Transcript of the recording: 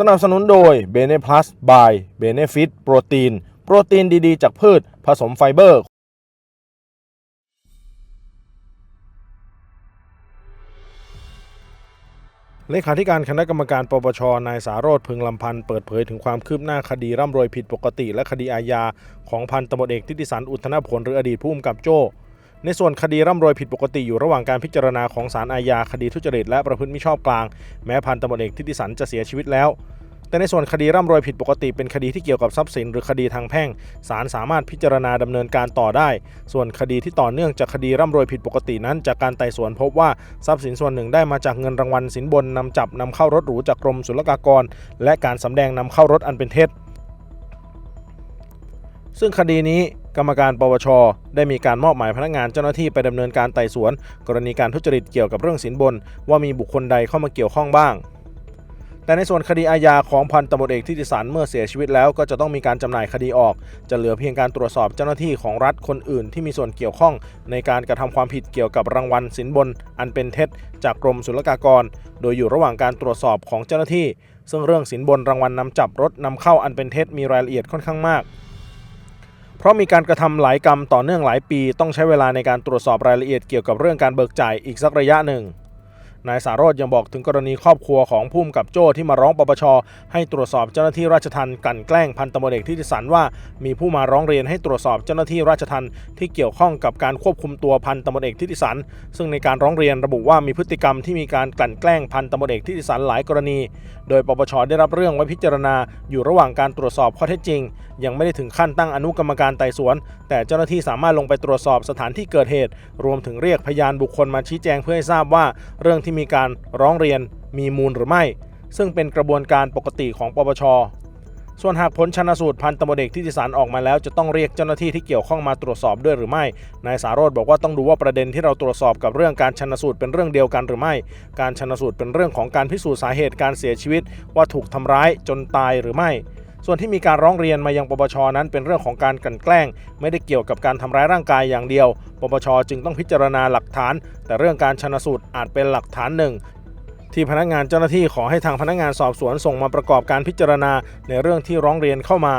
สนับสนุนโดย b e n e Plus by Benefit โปรตีน โปรตีนดีๆ จากพืช ผสมไฟเบอร์ เลขาธิการคณะกรรมการปปช นายสารโรธพึงลำพันธ์เปิดเผยถึงความคืบหน้าคดีร่ำรวยผิดปกติและคดีอาญาของพันตำรวจเอกทิติสันอุทธนผลหรืออดีตผู้กำกับโจ้ ในส่วนคดีร่ำรวยผิดปกติอยู่ระหว่างการพิจารณาของศาลอาญาคดีทุจริตและประพฤติมิชอบกลาง แม้พันตำรวจเอกทิติสันจะเสียชีวิตแล้ว แต่ในส่วนคดีร่ำรวยผิดปกติ เป็นคดีที่เกี่ยวกับทรัพย์สิน หรือคดีทางแพ่งศาลสามารถพิจารณาดำเนินการต่อได้ ส่วนคดีที่ต่อเนื่องจากคดีร่ำรวยผิดปกตินั้น จากการไต่สวนพบว่าทรัพย์สินส่วนหนึ่งได้มาจากเงินรางวัลสินบนนำจับนำเข้ารถหรูจากกรมศุลกากร และการสำแดงนำเข้ารถอันเป็นเท็จซึ่งคดีนี้ กรรมการปวช ได้มีการมอบหมายพนักงานเจ้าหน้าที่ไปดำเนินการไต่สวน กรณีการทุจริตเกี่ยวกับเรื่องสินบน ว่ามีบุคคลใดเข้ามาเกี่ยวข้องบ้าง แต่ในส่วนคดีอาญาของพันตำรวจเอกทิติสันเมื่อเสียชีวิตแล้วก็จะต้องมีการจำหน่ายคดีออก จะเหลือเพียงการตรวจสอบเจ้าหน้าที่ของรัฐคนอื่นที่มีส่วนเกี่ยวข้อง ในการกระทำความผิดเกี่ยวกับรางวัลสินบน อันเป็นเท็จ จากกรมศุลกากร โดยอยู่ระหว่างการตรวจสอบของเจ้าหน้าที่ ซึ่งเรื่องสินบนรางวัลนำจับรถนำเข้าอันเป็นเท็จมีรายละเอียดค่อนข้างมาก เพราะมีการกระทำหลายกรรมต่อเนื่องหลายปี ต้องใช้เวลาในการตรวจสอบรายละเอียดเกี่ยวกับเรื่องการเบิกจ่ายอีกสักระยะหนึ่ง นายสารโรธยังบอกถึงกรณีครอบครัวของผู้กำกับโจ้ที่มาร้องปปช ให้ตรวจสอบเจ้าหน้าที่ราชทัณฑ์กันแกล้งพันตำรวจเอกทิติสันว่า มีผู้มาร้องเรียนให้ตรวจสอบเจ้าหน้าที่ราชทัณฑ์ที่เกี่ยวข้องกับการควบคุมตัวพันตำรวจเอกทิติสัน ซึ่งในการร้องเรียนระบุว่ามีพฤติกรรมที่มีการกลั่นแกล้งพันตำรวจเอกทิติสันหลายกรณี โดยปปชได้รับเรื่องไว้พิจารณา อยู่ระหว่างการตรวจสอบข้อเท็จจริง ยังไม่ได้ถึงขั้นตั้งอนุกรรมการไต่สวน แต่เจ้าหน้าที่สามารถลงไปตรวจสอบสถานที่เกิดเหตุ รวมถึงเรียกพยานบุคคลมาชี้แจงเพื่อให้ทราบว่าเรื่องที่มีการร้องเรียนมีมูลหรือไม่ ซึ่งเป็นกระบวนการปกติของปปช ส่วนหากผลชนสูตรพันตำรวจเอกทิติสารออกมาแล้ว จะต้องเรียกเจ้าหน้าที่ที่เกี่ยวข้องมาตรวจสอบด้วยหรือไม่ นายสารโรธบอกว่าต้องดูว่าประเด็นที่เราตรวจสอบกับเรื่องการชนสูตรเป็นเรื่องเดียวกันหรือไม่ การชนสูตรเป็นเรื่องของการพิสูจน์สาเหตุการเสียชีวิต ว่าถูกทำร้ายจนตายหรือไม่ ส่วนที่มีการร้องเรียนมายังปปชนั้นเป็นเรื่องของการกลั่นแกล้ง ไม่ได้เกี่ยวกับการทำร้ายร่างกายอย่างเดียว ปปชจึงต้องพิจารณาหลักฐาน แต่เรื่องการชนสูตรอาจเป็นหลักฐานหนึ่งที่พนักงานเจ้าหน้าที่ขอให้ทางพนักงานสอบสวนส่งมาประกอบการพิจารณาในเรื่องที่ร้องเรียนเข้ามา